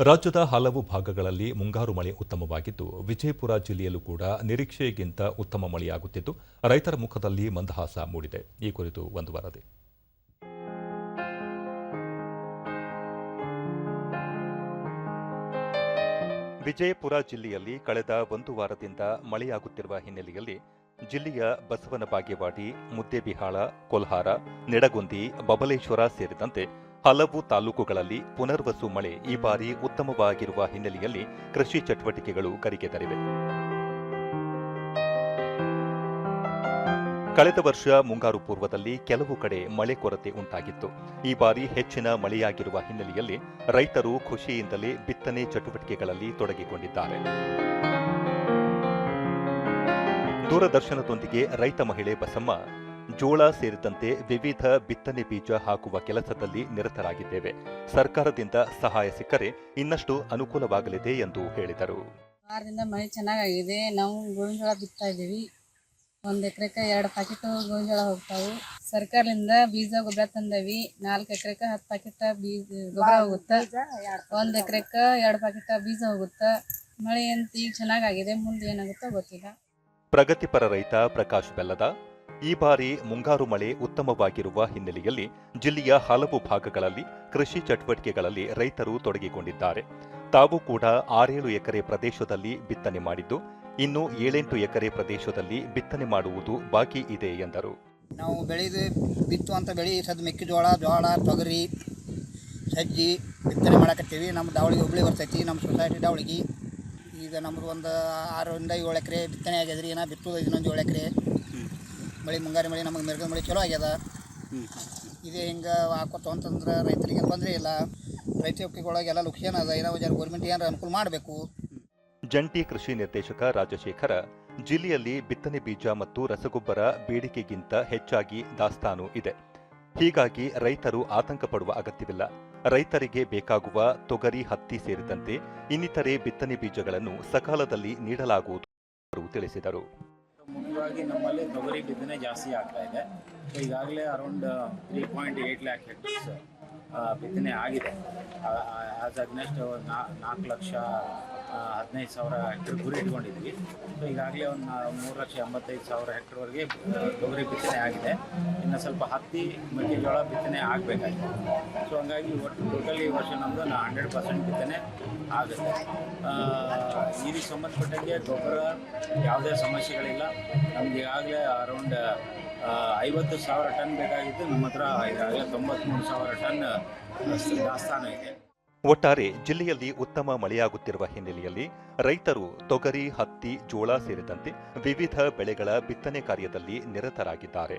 ರಾಜ್ಯದ ಹಲವು ಭಾಗಗಳಲ್ಲಿ ಮುಂಗಾರು ಮಳೆ ಉತ್ತಮವಾಗಿದ್ದು, ವಿಜಯಪುರ ಜಿಲ್ಲೆಯಲ್ಲೂ ಕೂಡ ನಿರೀಕ್ಷೆಗಿಂತ ಉತ್ತಮ ಮಳೆಯಾಗುತ್ತಿದ್ದು, ರೈತರ ಮುಖದಲ್ಲಿ ಮಂದಹಾಸ ಮೂಡಿದೆ. ಈ ಕುರಿತು ಒಂದು ವರದಿ. ವಿಜಯಪುರ ಜಿಲ್ಲೆಯಲ್ಲಿ ಕಳೆದ ಒಂದು ವಾರದಿಂದ ಮಳೆಯಾಗುತ್ತಿರುವ ಹಿನ್ನೆಲೆಯಲ್ಲಿ ಜಿಲ್ಲೆಯ ಬಸವನ ಬಾಗೇವಾಡಿ ಮುದ್ದೇಬಿಹಾಳ, ಕೊಲ್ಹಾರ, ನಿಡಗುಂದಿ, ಬಬಲೇಶ್ವರ ಸೇರಿದಂತೆ ಹಲವು ತಾಲೂಕುಗಳಲ್ಲಿ ಪುನರ್ವಸು ಮಳೆ ಈ ಬಾರಿ ಉತ್ತಮವಾಗಿರುವ ಹಿನ್ನೆಲೆಯಲ್ಲಿ ಕೃಷಿ ಚಟುವಟಿಕೆಗಳು ಗರಿಗೆದರಿವೆ ಕಳೆದ ವರ್ಷ ಮುಂಗಾರು ಪೂರ್ವದಲ್ಲಿ ಕೆಲವು ಕಡೆ ಮಳೆ ಕೊರತೆ ಉಂಟಾಗಿತ್ತು. ಈ ಬಾರಿ ಹೆಚ್ಚಿನ ಮಳೆಯಾಗಿರುವ ಹಿನ್ನೆಲೆಯಲ್ಲಿ ರೈತರು ಖುಷಿಯಿಂದಲೇ ಬಿತ್ತನೆ ಚಟುವಟಿಕೆಗಳಲ್ಲಿ ತೊಡಗಿಕೊಂಡಿದ್ದಾರೆ. ದೂರದರ್ಶನದೊಂದಿಗೆ ರೈತ ಮಹಿಳೆ ಬಸಮ್ಮ ಜೋಳ ಸೇರಿದಂತೆ ವಿವಿಧ ಬಿತ್ತನೆ ಬೀಜ ಹಾಕುವ ಕೆಲಸದಲ್ಲಿ ನಿರತರಾಗಿದ್ದೇವೆ. ಸರ್ಕಾರದಿಂದ ಸಹಾಯ ಸಿಕ್ಕರೆ ಇನ್ನಷ್ಟು ಅನುಕೂಲವಾಗಲಿದೆ ಎಂದು ಹೇಳಿದರು. ವಾರದಿಂದ ಮಳೆ ಚೆನ್ನಾಗಾಗಿದೆ. ನಾವು ಗೋವಿನ ಜೋಳ ಬಿತ್ತಾ ಇದ್ದೀವಿ. ಒಂದು ಎಕರೆಕ ಎರಡು ಪ್ಯಾಕೆಟ್ ಗೋವಿನ ಜೋಳ ಹೋಗ್ತಾವು. ಸರ್ಕಾರದಿಂದ ಬೀಜ ಗೊಬ್ಬರ ತಂದವಿ. ನಾಲ್ಕು ಎಕರೆಕ ಹತ್ತು ಪ್ಯಾಕೆಟ್ ಬೀಜ ಗೊಬ್ಬರ ಹೋಗುತ್ತೆ. ಒಂದು ಎಕರೆಕ ಎರಡು ಪ್ಯಾಕೆಟ್ ಬೀಜ ಹೋಗುತ್ತೆ. ಮಳೆ ಅಂತ ಈಗ ಚೆನ್ನಾಗಾಗಿದೆ. ಮುಂದೆ ಏನಾಗುತ್ತೋ ಗೊತ್ತಿಲ್ಲ. ಪ್ರಗತಿಪರ ರೈತ ಪ್ರಕಾಶ್ ಬೆಲ್ಲದ ಈ ಬಾರಿ ಮುಂಗಾರು ಮಳೆ ಉತ್ತಮವಾಗಿರುವ ಹಿನ್ನೆಲೆಯಲ್ಲಿ ಜಿಲ್ಲೆಯ ಹಲವು ಭಾಗಗಳಲ್ಲಿ ಕೃಷಿ ಚಟುವಟಿಕೆಗಳಲ್ಲಿ ರೈತರು ತೊಡಗಿಕೊಂಡಿದ್ದಾರೆ. ತಾವು ಕೂಡ ಆರೇಳು ಎಕರೆ ಪ್ರದೇಶದಲ್ಲಿ ಬಿತ್ತನೆ ಮಾಡಿದ್ದು, ಇನ್ನು ಏಳೆಂಟು ಎಕರೆ ಪ್ರದೇಶದಲ್ಲಿ ಬಿತ್ತನೆ ಮಾಡುವುದು ಬಾಕಿ ಇದೆ ಎಂದರು. ನಾವು ಬೆಳೆದು ಬಿತ್ತುವಂಥ ಬೆಳೆ ಸದ್ ಮೆಕ್ಕೆಜೋಳ ಜೋಳ ತೊಗರಿ, ಸಜ್ಜಿ ಬಿತ್ತನೆ ಮಾಡಕತ್ತೀವಿ. ನಮ್ಮ ದಾವಳಿಗೆ ಹುಬ್ಳಿ ಬರ್ತೈತಿ, ನಮ್ಮ ಸೊಸೈಟಿ ದಾವಳಿಗೆ ಈಗ ನಮ್ಮದು ಒಂದು ಆರರಿಂದ ಏಳು ಎಕರೆ ಬಿತ್ತನೆ ಆಗ್ಯದ್ರಿ. ಏನೋ ಬಿತ್ತೋದು ಇನ್ನೊಂದು ಏಳು ಎಕರೆ. ಮಳೆ ಮುಂಗಾರಿ ಮಳೆ ನಮಗೆ ಮಿರ್ಗ ಮಳೆ ಚಲೋ ಆಗ್ಯದ. ಇದೇ ಹಿಂಗೆ ಹಾಕೋತು ಅಂತಂದ್ರೆ ರೈತರಿಗೆ ತೊಂದರೆ ಇಲ್ಲ. ರೈತರಿಗೊಳಗೆಲ್ಲ ಲುಕ್ಷನ್ ಅದ. ಏನೋ ಜನ ಗೌರ್ಮೆಂಟ್ ಏನಾರ ಅನುಕೂಲ ಮಾಡಬೇಕು. ಜಂಟಿ ಕೃಷಿ ನಿರ್ದೇಶಕ ರಾಜಶೇಖರ ಜಿಲ್ಲೆಯಲ್ಲಿ ಬಿತ್ತನೆ ಬೀಜ ಮತ್ತು ರಸಗೊಬ್ಬರ ಬೇಡಿಕೆಗಿಂತ ಹೆಚ್ಚಾಗಿ ದಾಸ್ತಾನು ಇದೆ. ಹೀಗಾಗಿ ರೈತರು ಆತಂಕ ಪಡುವ ಅಗತ್ಯವಿಲ್ಲ. ರೈತರಿಗೆ ಬೇಕಾಗುವ ತೊಗರಿ ಹತ್ತಿ ಸೇರಿದಂತೆ ಇನ್ನಿತರೆ ಬಿತ್ತನೆ ಬೀಜಗಳನ್ನು ಸಕಾಲದಲ್ಲಿ ನೀಡಲಾಗುವುದು ಅವರು ತಿಳಿಸಿದರು. ಮುಖ್ಯವಾಗಿ ನಮ್ಮಲ್ಲಿ ತೊಗರಿ ಬಿತ್ತನೆ ಜಾಸ್ತಿ ಆಗ್ತಾ ಇದೆ. ಸೊ ಈಗಾಗಲೇ around three point eight lakh hectares ಬಿತ್ತನೆ ಆಗಿದೆ. ಆಸ್ ಅಗ್ನೆಸ್ಟ್ ನಾಲ್ಕು ಲಕ್ಷ ಹದಿನೈದು ಸಾವಿರ ಹೆಕ್ಟರ್ ಗುರಿ ಇಟ್ಕೊಂಡಿದ್ವಿ ಸೊ ಈಗಾಗಲೇ ಒಂದು ಮೂರು ಲಕ್ಷ ಎಂಬತ್ತೈದು ಸಾವಿರ ಹೆಕ್ಟರ್ವರೆಗೆ ತೊಗರಿ ಬಿತ್ತನೆ ಆಗಿದೆ. ಇನ್ನು ಸ್ವಲ್ಪ ಹತ್ತಿ ಮೆಕ್ಕೆಜೋಳ ಬಿತ್ತನೆ ಆಗಬೇಕಾಗಿದೆ ಸೊ ಹಂಗಾಗಿ ಒಟ್ಟು ಟೋಟಲ್ ಈ ವರ್ಷ ನಮ್ಮದು ನಾ ಹಂಡ್ರೆಡ್ ಪರ್ಸೆಂಟ್ ಬಿತ್ತನೆ ಆಗುತ್ತೆ. ಇದಕ್ಕೆ ಸಂಬಂಧಪಟ್ಟಂಗೆ ಗೊಬ್ಬರ ಯಾವುದೇ ಸಮಸ್ಯೆಗಳಿಲ್ಲ. ನಮ್ಗೆ ಈಗಾಗಲೇ ಅರೌಂಡ್ ಐವತ್ತು ಸಾವಿರ ಟನ್ ಬೇಕಾಗಿತ್ತು. ನಮ್ಮ ಹತ್ರ ಈಗಾಗಲೇ ಸಾವಿರ ಟನ್ ದಾಸ್ತಾನು ಇದೆ ಒಟ್ಟಾರೆ ಜಿಲ್ಲೆಯಲ್ಲಿ ಉತ್ತಮ ಮಳೆಯಾಗುತ್ತಿರುವ ಹಿನ್ನೆಲೆಯಲ್ಲಿ ರೈತರು ತೊಗರಿ, ಹತ್ತಿ, ಜೋಳ ಸೇರಿದಂತೆ ವಿವಿಧ ಬೆಳೆಗಳ ಬಿತ್ತನೆ ಕಾರ್ಯದಲ್ಲಿ ನಿರತರಾಗಿದ್ದಾರೆ.